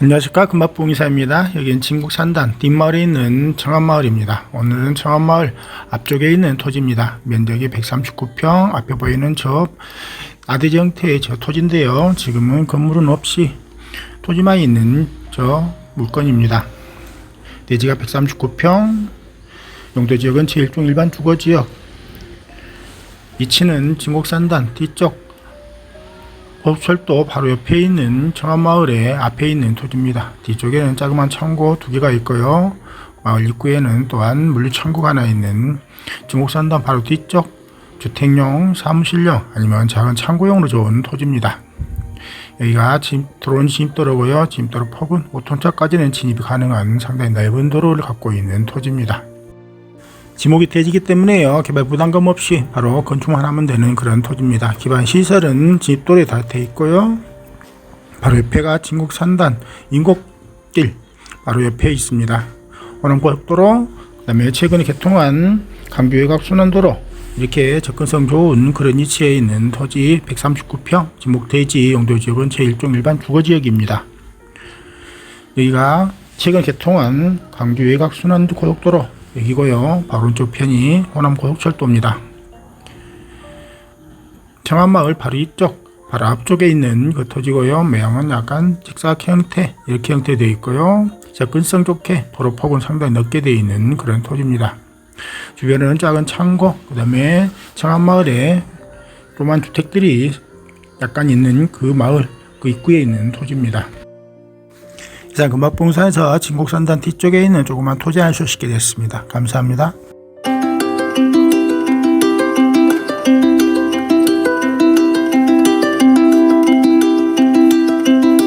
안녕하십니까 금박봉이사입니다. 여기는 진국 산단 뒷마을에 있는 청암마을입니다. 오늘은 청암마을 앞쪽에 있는 토지입니다. 면적이 139평 앞에 보이는 저 아대지 형태의 저 토지인데요. 지금은 건물은 없이 토지만 있는 저 물건입니다. 대지가 139평 용도지역은 제1종 일반 주거지역 위치는 진곡산단 뒤쪽 고속철도 바로 옆에 있는 청암마을의 앞에 있는 토지입니다. 뒤쪽에는 자그마한 창고 두 개가 있고요. 마을 입구에는 또한 물류창고가 하나 있는 진곡산단 바로 뒤쪽 주택용, 사무실용 아니면 작은 창고용으로 좋은 토지입니다. 여기가 진, 들어온 진입도로고요. 진입도로 폭은 5톤차까지는 진입이 가능한 상당히 넓은 도로를 갖고 있는 토지입니다. 지목이 돼지기 때문에요. 개발 부담감 없이 바로 건축만 하면 되는 그런 토지입니다. 기반 시설은 집도로에 다 돼 있고요. 바로 옆에가 진국 산단 인곡길 바로 옆에 있습니다. 호남고속도로 그다음에 최근에 개통한 강규외곽 순환도로 이렇게 접근성 좋은 그런 위치에 있는 토지 139평 지목 대지 용도지역은 제1종 일반 주거지역입니다. 여기가 최근 개통한 강주 외곽 순환 고속도로 여기고요. 바로 오른쪽 편이 호남 고속철도입니다. 청암마을 바로 이쪽 바로 앞쪽에 있는 그 토지고요. 모양은 약간 직사각 형태 이렇게 형태 되어 있고요. 접근성 좋게 도로 폭은 상당히 넓게 되어 있는 그런 토지입니다. 주변에는 작은 창고 그 다음에 청암마을에 조만 주택들이 약간 있는 그 마을 그 입구에 있는 토지입니다. 이상 금박봉사에서 진곡산단 뒤쪽에 있는 조그만 토지 하나 소식게 됐습니다. 감사합니다.